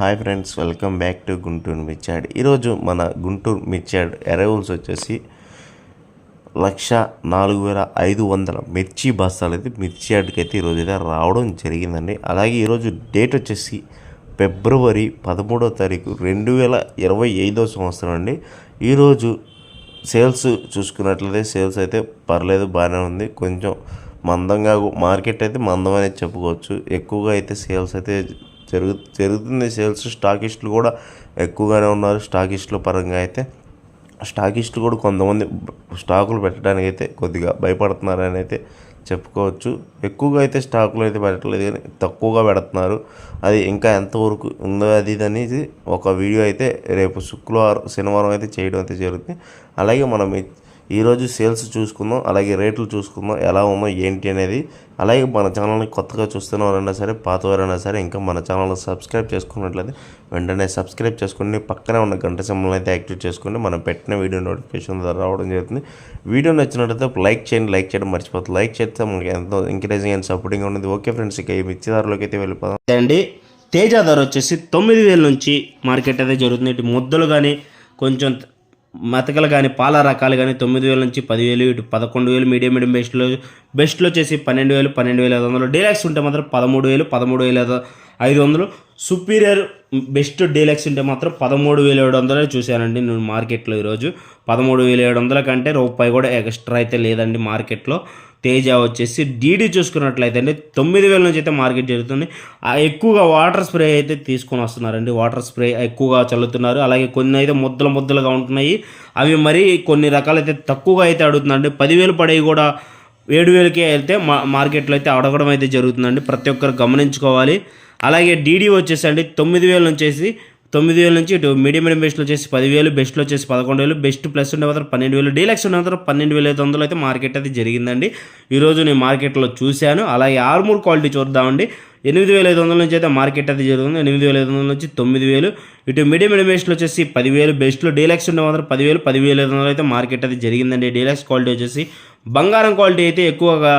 Hi friends welcome back to Guntur మిర్చాడ్. ఈరోజు మన Guntur మిర్చాడ్ arrivals వచ్చేసి లక్ష నాలుగు వేల ఐదు వందల మిర్చి బస్తాలు అయితే మిర్చి యార్డ్కి అయితే ఈరోజు అయితే రావడం జరిగిందండి. అలాగే ఈరోజు డేట్ వచ్చేసి ఫిబ్రవరి పదమూడో తారీఖు రెండు వేల ఇరవై ఐదో సంవత్సరం అండి. ఈరోజు సేల్స్ చూసుకున్నట్లయితే సేల్స్ అయితే పర్లేదు బాగానే ఉంది. కొంచెం మందంగా మార్కెట్ అయితే మందం అనేది చెప్పుకోవచ్చు. ఎక్కువగా అయితే సేల్స్ అయితే జరుగు జరుగుతుంది. సేల్స్ స్టాకిస్టులు కూడా ఎక్కువగానే ఉన్నారు. స్టాకిస్టుల పరంగా అయితే స్టాకిస్టులు కూడా కొంతమంది స్టాకులు పెట్టడానికి అయితే కొద్దిగా భయపడుతున్నారని అయితే చెప్పుకోవచ్చు. ఎక్కువగా అయితే స్టాకులు అయితే పెట్టలేదు కానీ తక్కువగా పెడుతున్నారు. అది ఇంకా ఎంతవరకు ఉందో అది ఇది అనేది ఒక వీడియో అయితే రేపు శుక్రవారం శనివారం అయితే చేయడం అయితే జరుగుతుంది. అలాగే మనం ఈరోజు సేల్స్ చూసుకుందాం అలాగే రేట్లు చూసుకుందాం ఎలా ఉందో ఏంటి అనేది. అలాగే మన ఛానల్ని కొత్తగా చూస్తున్న వారైనా సరే పాతవారైనా సరే ఇంకా మన ఛానల్ని సబ్స్క్రైబ్ చేసుకున్నట్లయితే వెంటనే సబ్స్క్రైబ్ చేసుకుని పక్కనే ఉన్న గంట సింబల్ అయితే యాక్టివేట్ చేసుకుని మనం పెట్టిన వీడియో నోటిఫికేషన్ ద్వారా రావడం జరుగుతుంది. వీడియో నచ్చినట్లయితే లైక్ చేయండి లైక్ చేయడం మర్చిపోతుంది లైక్ చేస్తే మనకి ఎంతో ఎంకరేజింగ్ అండ్ సపోర్టింగ్ ఉంటుంది ఓకే ఫ్రెండ్స్ ఇక ఈ మిర్చిదారులోకి అయితే వెళ్ళిపోదాం. అండి తేజ ధర వచ్చేసి తొమ్మిది వేల నుంచి మార్కెట్ అయితే జరుగుతుంది. ఇటు ముద్దలు కానీ కొంచెం మెతకలు కానీ పాల రకాలు కానీ తొమ్మిది వేల నుంచి పదివేలు ఇటు పదకొండు వేలు మీడియం మీడియం బెస్ట్లో బెస్ట్లో వచ్చేసి పన్నెండు వేలు పన్నెండు వేల ఐదు వందలు. డీలాక్స్ ఉంటే మాత్రం పదమూడు వేలు పదమూడు వేల ఐదు- ఐదు వందలు. సుపీరియర్ బెస్ట్ డీలక్స్ ఉంటే మాత్రం పదమూడు వేల ఏడు వందలే చూశానండి నేను మార్కెట్లో ఈరోజు. పదమూడు వేల ఏడు వందల కంటే రూపాయి కూడా ఎక్స్ట్రా అయితే లేదండి మార్కెట్లో. తేజ వచ్చేసి డీడీ చూసుకున్నట్లయితే అండి తొమ్మిది వేల నుంచి అయితే మార్కెట్ జరుగుతుంది. ఆ ఎక్కువగా వాటర్ స్ప్రే అయితే తీసుకొని వస్తున్నారండి. వాటర్ స్ప్రే ఎక్కువగా చల్లుతున్నారు. అలాగే కొన్ని అయితే ముద్దలు ముద్దలుగా ఉంటున్నాయి. అవి మరి కొన్ని రకాలైతే తక్కువగా అయితే అడుగుతున్నారండి. పదివేలు పడేవి కూడా ఏడు వేలకే వెళ్తే మా మార్కెట్లో అయితే అడగడం అయితే జరుగుతుందండి. ప్రతి ఒక్కరు గమనించుకోవాలి. అలాగే డీడీ వచ్చేసండి తొమ్మిది వేల నుంచి తొమ్మిది వేల నుంచి ఇటు మీడియం మీడియం బెస్ట్లో వచ్చేసి పదివేలు బెస్ట్లో వచ్చేసి పదకొండు వేలు బెస్ట్ ప్లస్ ఉండే మాత్రం పన్నెండు వేలు డీలక్స్ ఉండే మాత్రం పన్నెండు వేల ఐదు వందలు అయితే మార్కెట్ అయితే జరిగిందండి. ఈరోజు నేను మార్కెట్లో చూశాను. అలాగే ఆర్మూర్ క్వాలిటీ చూద్దామండి. ఎనిమిది వేల ఐదు వందల నుంచి అయితే మార్కెట్ అయితే జరుగుతుంది. ఎనిమిది వేల ఐదు వందల నుంచి తొమ్మిది వేలు. ఇటు మీడియం మీడియం బెస్ట్లో వచ్చేసి పదివేలు బెస్ట్లో డీలక్స్ ఉండే మాత్రం పదివేలు పదివేల ఐదు వందలు అయితే మార్కెట్ అయితే జరిగిందండి. డీలక్స్ క్వాలిటీ వచ్చేసి బంగారం క్వాలిటీ అయితే ఎక్కువగా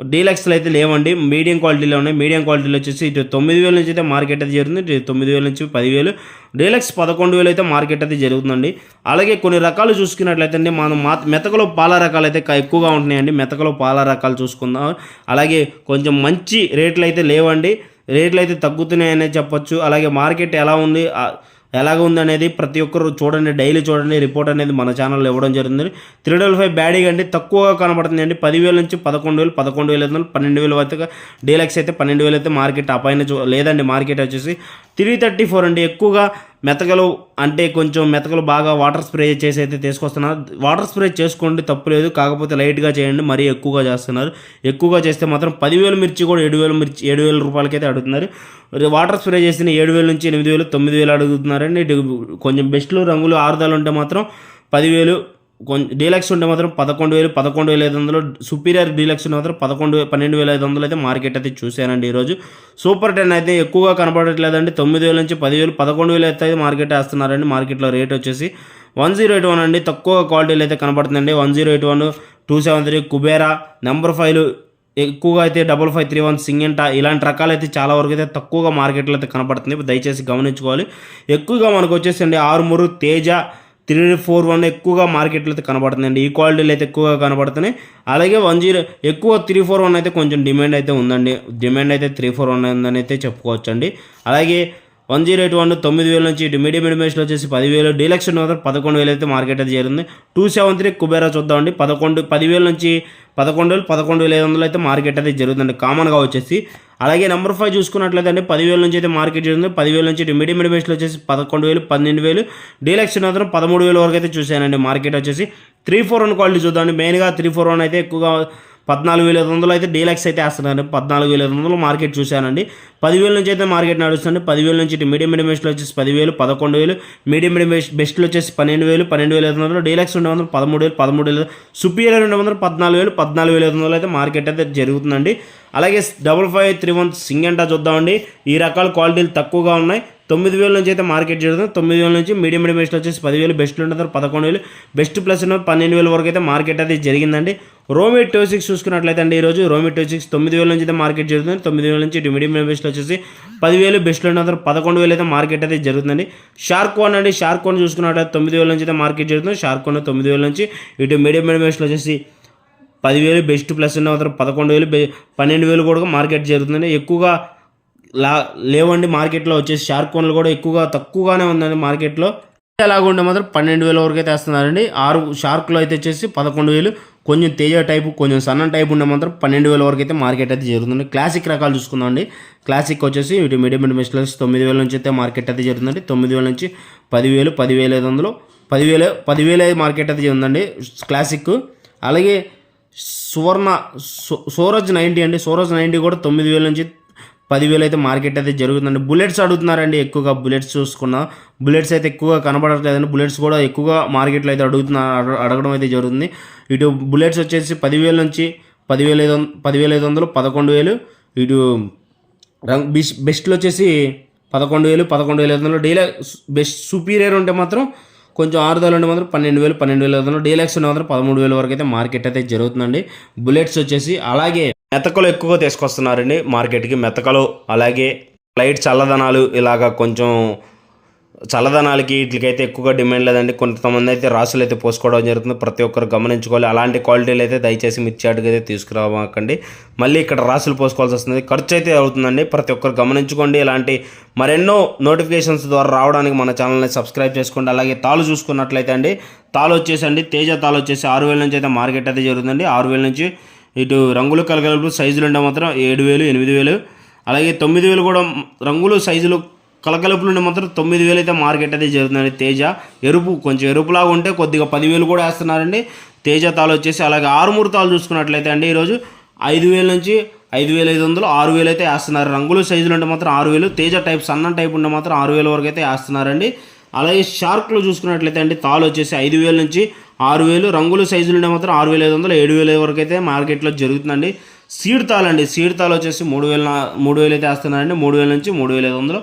డీలక్స్లో అయితే లేవండి. మీడియం క్వాలిటీలో ఉన్నాయి. మీడియం క్వాలిటీలో వచ్చేసి ఇటు తొమ్మిది వేల నుంచి అయితే మార్కెట్ అయితే జరుగుతుంది. ఇటు తొమ్మిది వేల నుంచి పదివేలు. డీలక్స్ పదకొండు వేలు అయితే మార్కెట్ అయితే జరుగుతుందండి. అలాగే కొన్ని రకాలు చూసుకున్నట్లయితే అండి మనం మా మెతకలో పాల రకాలు అయితే ఎక్కువగా ఉంటున్నాయండి. మెతకలో పాల రకాలు చూసుకుందాం. అలాగే కొంచెం మంచి రేట్లు అయితే లేవండి. రేట్లు అయితే తగ్గుతున్నాయనే చెప్పొచ్చు. అలాగే మార్కెట్ ఎలా ఉంది? ఎలాగ ఉంది అనేది ప్రతి ఒక్కరు చూడండి డైలీ చూడండి రిపోర్ట్ అనేది మన ఛానల్లో ఇవ్వడం జరుగుతుంది. త్రీ డబల్ ఫైవ్ బ్యాడీగా అండి తక్కువగా కనబడుతుంది అండి. పదివేల నుంచి పదకొండు వేలు పదకొండు వేల ఐదు వందలు పన్నెండు వేల వరకు డీలక్స్ అయితే పన్నెండు వేలు అయితే మార్కెట్ ఆ పైన చూ- లేదండి మార్కెట్ వచ్చేసి త్రీ థర్టీ ఫోర్ అండి. ఎక్కువగా మెతకలు అంటే కొంచెం మెతకలు బాగా వాటర్ స్ప్రే చేసి అయితే తీసుకొస్తున్నారు. వాటర్ స్ప్రే చేసుకోండి తప్పు లేదు. కాకపోతే లైట్గా చేయండి మరీ ఎక్కువగా చేస్తున్నారు. ఎక్కువగా చేస్తే మాత్రం పదివేలు మిర్చి కూడా ఏడు వేలు మిర్చి ఏడు వేల రూపాయలకైతే అడుగుతున్నారు. మరి వాటర్ స్ప్రే చేసిన ఏడు వేల నుంచి ఎనిమిది వేలు తొమ్మిది వేలు అడుగుతున్నారండి. కొంచెం బెస్ట్లు రంగులు ఆరుదాలు ఉంటే మాత్రం పదివేలు డీలక్స్ ఉంటే మాత్రం పదకొండు వేలు పదకొండు వేల ఐదు వందలు సుపీరియర్ డీలక్స్ ఉంటే మాత్రం పదకొండు పన్నెండు వేల ఐదు వందలు అయితే మార్కెట్ అయితే చూశానండి ఈరోజు. సూపర్ టెన్ అయితే ఎక్కువగా కనపడట్లేదండి. తొమ్మిది వేల నుంచి పదివేలు పదకొండు వేలు అయితే మార్కెట్ వేస్తున్నారండి. మార్కెట్లో రేట్ వచ్చేసి వన్ జీరో ఎయిట్ వన్ అండి. తక్కువ క్వాలిటీలు అయితే కనపడుతుందండి. One zero eight one two seven three Kubera number five ఎక్కువగా అయితే డబల్ ఫైవ్ త్రీ వన్ సింగంట ఇలాంటి రకాలు అయితే చాలా వరకు అయితే తక్కువగా మార్కెట్లో అయితే కనపడుతుంది. దయచేసి గమనించుకోవాలి. ఎక్కువగా మనకు వచ్చేసి అండి ఆరుమూరు తేజ త్రీ ఫోర్ వన్ ఎక్కువగా మార్కెట్లో అయితే కనబడుతుందండి. ఈ క్వాలిటీలు అయితే ఎక్కువగా కనబడుతున్నాయి. అలాగే వన్ జీరో ఎక్కువ త్రీ ఫోర్ వన్ అయితే కొంచెం డిమాండ్ అయితే ఉందండి. డిమాండ్ అయితే త్రీ ఫోర్ వన్ ఉందని అయితే చెప్పుకోవచ్చండి. అలాగే వన్ జీరో ఎయిట్ వన్ తొమ్మిది వేల నుంచి ఇటు మీడియం మీడియం వచ్చేసి పదివేలు డీలక్స్ మాత్రం పదకొండు వేలు అయితే మార్కెట్ అయితే చేరింది. టూ సెవెన్ త్రీ కుబేరా చూద్దామండి పదకొండు పదివేల నుంచి పదకొండు వేలు పదకొండు వేల ఐదు వందలు అయితే మార్కెట్ అయితే జరుగుతుంది. కామన్గా వచ్చేసి. అలాగే నెంబర్ ఫైవ్ చూసుకున్నట్లయితే అండి పదివేల నుంచి అయితే మార్కెట్ జరుగుతుంది పదివేల నుంచి ఇటు మీడియం మీడియం వచ్చేసి పదకొండు వేలు పన్నెండు వేలు డీలక్స్ మాత్రం పదమూడు వేల వరకు అయితే చూశానండి మార్కెట్ వచ్చేసి. త్రీ ఫోర్ వన్ క్వాలిటీ చూద్దామండి మెయిన్గా త్రీ ఫోర్ వన్ అయితే ఎక్కువగా పద్నాలుగు వేల ఐదు వందలు అయితే డీలక్స్ అయితే వేస్తున్నారు పద్నాలుగు వేల ఐదు వందలు మార్కెట్ చూశానండి. పదివేల నుంచి అయితే మార్కెట్ నడుస్తుంది పదివేల నుంచి ఇటు మీడియం మీడియం బెస్ట్లో వచ్చేసి పదివేలు పదకొండు వేలు మీడియం మీడియం బెస్ట్ బెస్ట్లో వచ్చేసి పన్నెండు వేలు పన్నెండు వేల ఐదు వందలు డీలక్స్ రెండు వందలు పదమూడు వేలు పదమూడు వేలు సుపీరియర్ రెండు వందలు పద్నాలుగు వేలు పద్నాలుగు వేల ఐదు వందలు అయితే మార్కెట్ అయితే జరుగుతుందండి. అలాగే డబుల్ ఫైవ్ త్రీ వన్ సింగంటా చూద్దామండి. ఈ రకాల క్వాలిటీలు తక్కువగా ఉన్నాయి. తొమ్మిది వేల నుంచి అయితే మార్కెట్ జరుగుతుంది. తొమ్మిది వేల నుంచి మీడియం మీడియం బెస్ట్ వచ్చేసి పదివేలు బెస్ట్లు ఉంటుంది పదకొండు వేలు బెస్ట్ ప్లస్ ఉన్న పన్నెండు వేల వరకు అయితే మార్కెట్ అయితే జరిగిందండి. రోమి టూ సిక్స్ చూసుకున్నట్లయితే అండి ఈరోజు రోమి టూ సిక్స్ తొమ్మిది వేల నుంచి అయితే మార్కెట్ జరుగుతుంది. తొమ్మిది వేల నుంచి ఇటు మీడియం మీడియం బెస్ట్లు వచ్చేసి పదివేలు బెస్ట్లు ఉన్న పదకొండు వేలు అయితే మార్కెట్ అయితే జరుగుతుందండి. షార్క్ వన్ అండి షార్క్ వన్ చూసుకున్నట్లయితే తొమ్మిది వేల నుంచి అయితే మార్కెట్ జరుగుతుంది. షార్క్ వన్ తొమ్మిది వేల నుంచి ఇటు మీడియం మీడియం బెస్ట్లు వచ్చేసి పదివేలు బెస్ట్ ప్లస్ ఉన్న పదకొండు వేలు పన్నెండు వేలు కూడా మార్కెట్ జరుగుతుందండి. ఎక్కువగా లా లేవండి మార్కెట్లో వచ్చేసి షార్క్ కోన్లు కూడా ఎక్కువగా తక్కువగానే ఉందండి మార్కెట్లో. ఎలాగుంటే మాత్రం పన్నెండు వేల వరకు అయితే వేస్తున్నారండి ఆరు షార్క్లో అయితే వచ్చేసి పదకొండు వేలు. కొంచెం తేజ టైపు కొంచెం సన్న టైపు ఉండే మాత్రం పన్నెండు వేల వరకు అయితే మార్కెట్ అయితే జరుగుతుంది. క్లాసిక్ రకాలు చూసుకుందాం అండి. క్లాసిక్ వచ్చేసి ఇటు మీడియం అండ్ మెస్లర్స్ తొమ్మిది వేల నుంచి అయితే మార్కెట్ అయితే జరుగుతుందండి. తొమ్మిది వేల నుంచి పదివేలు పదివేల ఐదు వందలు పదివేల పదివేల మార్కెట్ అయితే ఉందండి క్లాసిక్. అలాగే సువర్ణ సో- నైంటీ అండి. సూరజ్ నైంటీ కూడా తొమ్మిది వేల నుంచి పదివేలు అయితే మార్కెట్ అయితే జరుగుతుందండి. బుల్లెట్స్ అడుగుతున్నారండి ఎక్కువగా. బుల్లెట్స్ చూసుకున్నా బుల్లెట్స్ అయితే ఎక్కువగా కనబడట్లేదండి. బుల్లెట్స్ కూడా ఎక్కువగా మార్కెట్లో అయితే అడుగుతున్నారు అడగడం అయితే జరుగుతుంది. ఇటు బుల్లెట్స్ వచ్చేసి పదివేల నుంచి పదివేల ఐదు వంద పదివేల ఐదు వందలు పదకొండు వేలు. ఇటు రంగ్ బిస్ బెస్ట్లో వచ్చేసి పదకొండు వేలు పదకొండు వేల ఐదు వందలు డీలక్స్ బెస్ట్ సుపీరియర్ ఉంటే మాత్రం కొంచెం ఆరుదలు ఉంటే మాత్రం పన్నెండు వేలు పన్నెండు వేల ఐదు వందలు డీలక్స్ ఉంటే మాత్రం పదమూడు వేల వరకు అయితే మార్కెట్ అయితే జరుగుతుందండి. బుల్లెట్స్ వచ్చేసి అలాగే మెతకలు ఎక్కువగా తీసుకొస్తున్నారండి మార్కెట్కి. మెతకలు అలాగే లైట్ చల్లదనాలు ఇలాగ కొంచెం చల్లదనాలకి వీటికైతే ఎక్కువగా డిమాండ్ లేదండి. కొంతమంది అయితే రాసులు అయితే పోసుకోవడం జరుగుతుంది. ప్రతి ఒక్కరు గమనించుకోవాలి. అలాంటి క్వాలిటీలు అయితే దయచేసి మిర్చాటుగా అయితే తీసుకురావకండి మళ్ళీ ఇక్కడ రాసులు పోసుకోవాల్సి వస్తుంది. ఖర్చు అయితే అవుతుందండి. ప్రతి ఒక్కరు గమనించుకోండి. ఇలాంటి మరెన్నో నోటిఫికేషన్స్ ద్వారా రావడానికి మన ఛానల్ని సబ్స్క్రైబ్ చేసుకోండి. అలాగే తాలు చూసుకున్నట్లయితే అండి తాలు వచ్చేసండి తేజ తాలు వచ్చేసి ఆరు వేల నుంచి అయితే మార్కెట్ అయితే జరుగుతుందండి. ఆరు వేల నుంచి ఇటు రంగులు కలగలుపు సైజులు ఉంటే మాత్రం ఏడు వేలు ఎనిమిది వేలు. అలాగే తొమ్మిది వేలు కూడా రంగులు సైజులు కలకలుపులు ఉండే మాత్రం తొమ్మిది వేలు అయితే మార్కెట్ అయితే జరుగుతుందండి తేజ. ఎరుపు కొంచెం ఎరుపులాగా ఉంటే కొద్దిగా పదివేలు కూడా వేస్తున్నారండి. తేజ తాలు వచ్చేసి అలాగే ఆరుమూరు తాలు చూసుకున్నట్లయితే అండి ఈరోజు ఐదు వేల నుంచి ఐదు వేల ఐదు వందలు ఆరు వేలు అయితే వేస్తున్నారు. రంగులు సైజులు ఉంటే మాత్రం ఆరు వేలు తేజ టైప్ సన్న టైప్ ఉంటే మాత్రం ఆరు వేల వరకు అయితే వేస్తున్నారండి. అలాగే షార్క్లో చూసుకున్నట్లయితే అండి తాలు వచ్చేసి ఐదు వేల నుంచి ఆరు వేలు రంగుల సైజులు ఉంటే మాత్రం ఆరు వేల ఐదు వందలు ఏడు వేల వరకు అయితే మార్కెట్లో జరుగుతుందండి. సీడ్ తాలండి. సీడ్ తాలు వచ్చేసి మూడు వేల మూడు వేలు అయితే వేస్తున్నారండి. మూడు వేల నుంచి మూడు వేల ఐదు వందలు.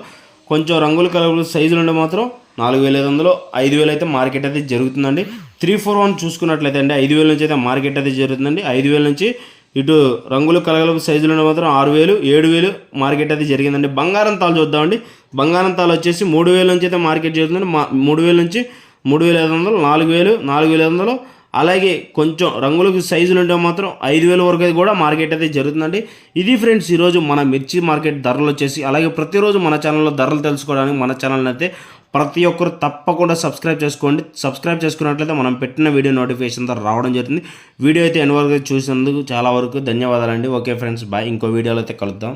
కొంచెం రంగులు కలర్లు సైజులు ఉంటే మాత్రం నాలుగు వేల ఐదు వందలు ఐదు వేలు అయితే మార్కెట్ అయితే జరుగుతుందండి. త్రీ ఫోర్ వన్ చూసుకున్నట్లయితే అండి ఐదు వేల నుంచి అయితే మార్కెట్ అయితే జరుగుతుందండి. ఐదు వేల నుంచి ఇటు రంగులు కలగలపు సైజులు ఉండే మాత్రం ఆరు వేలు ఏడు వేలు మార్కెట్ అయితే జరిగిందండి. బంగారం తాలు చూద్దామండి. బంగారం తాలు వచ్చేసి మూడు వేల నుంచి అయితే మార్కెట్ జరుగుతుందండి. మా మూడు వేల నుంచి మూడు వేల ఐదు వందలు నాలుగు వేలు నాలుగు వేల ఐదు వందలు అలాగే కొంచెం రంగులకు సైజులు ఉంటే మాత్రం ఐదు వేల వరకు అయితే కూడా మార్కెట్ అయితే జరుగుతుందండి. ఇది ఫ్రెండ్స్ ఈరోజు మన మిర్చి మార్కెట్ ధరలు వచ్చేసి అలాగే ప్రతిరోజు మన ఛానల్లో ధరలు తెలుసుకోవడానికి మన ఛానల్ని అయితే ప్రతి ఒక్కరు తప్పకుండా సబ్స్క్రైబ్ చేసుకోండి. సబ్స్క్రైబ్ చేసుకున్నట్లయితే మనం పెట్టిన వీడియో నోటిఫికేషన్ ద్వారా రావడం జరుగుతుంది. వీడియో అయితే ఎన్ని వరకు చూసినందుకు చాలా వరకు ధన్యవాదాలండి. Okay friends bye. ఇంకో వీడియోలో అయితే కలుద్దాం.